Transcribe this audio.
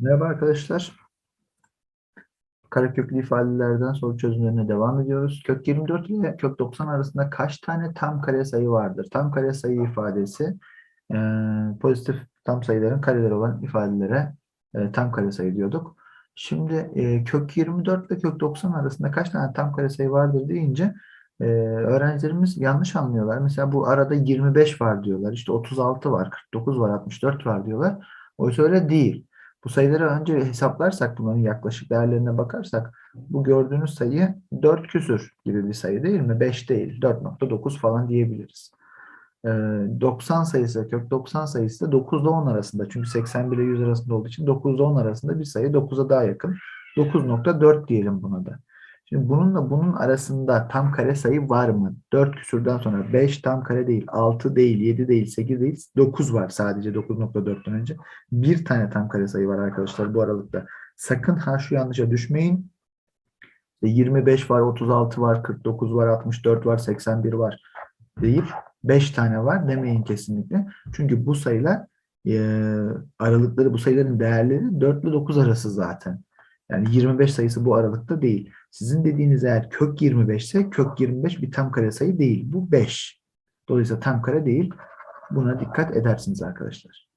Merhaba arkadaşlar. Kareköklü ifadelerden soru çözümlerine devam ediyoruz. Kök 24 ile kök 90 arasında kaç tane tam kare sayı vardır? Tam kare sayı ifadesi e, pozitif tam sayıların kareleri olan ifadelere e, tam kare sayı diyorduk. Şimdi e, kök 24 ile kök 90 arasında kaç tane tam kare sayı vardır deyince e, öğrencilerimiz yanlış anlıyorlar. Mesela bu arada 25 var diyorlar. İşte 36 var, 49 var, 64 var diyorlar. Oysa öyle değil. Bu sayıları önce hesaplarsak bunların yaklaşık değerlerine bakarsak bu gördüğünüz sayı 4 küsür gibi bir sayı değil mi? 5 değil. 4.9 falan diyebiliriz. Ee, 90 sayısı, kök 90 sayısı da 9 ile 10 arasında. Çünkü 81 ile 100 arasında olduğu için 9 ile 10 arasında bir sayı 9'a daha yakın. 9.4 diyelim buna da. Şimdi bununla bunun arasında tam kare sayı var mı? 4 küsürden sonra 5 tam kare değil, 6 değil, 7 değil, 8 değil, 9 var sadece 9.4'ten önce. Bir tane tam kare sayı var arkadaşlar bu aralıkta. Sakın ha şu yanlışa düşmeyin. İşte 25 var, 36 var, 49 var, 64 var, 81 var deyip 5 tane var demeyin kesinlikle. Çünkü bu sayılar e, aralıkları, bu sayıların değerleri 4 ile 9 arası zaten. Yani 25 sayısı bu aralıkta değil. Sizin dediğiniz eğer kök 25 ise kök 25 bir tam kare sayı değil. Bu 5. Dolayısıyla tam kare değil. Buna dikkat edersiniz arkadaşlar.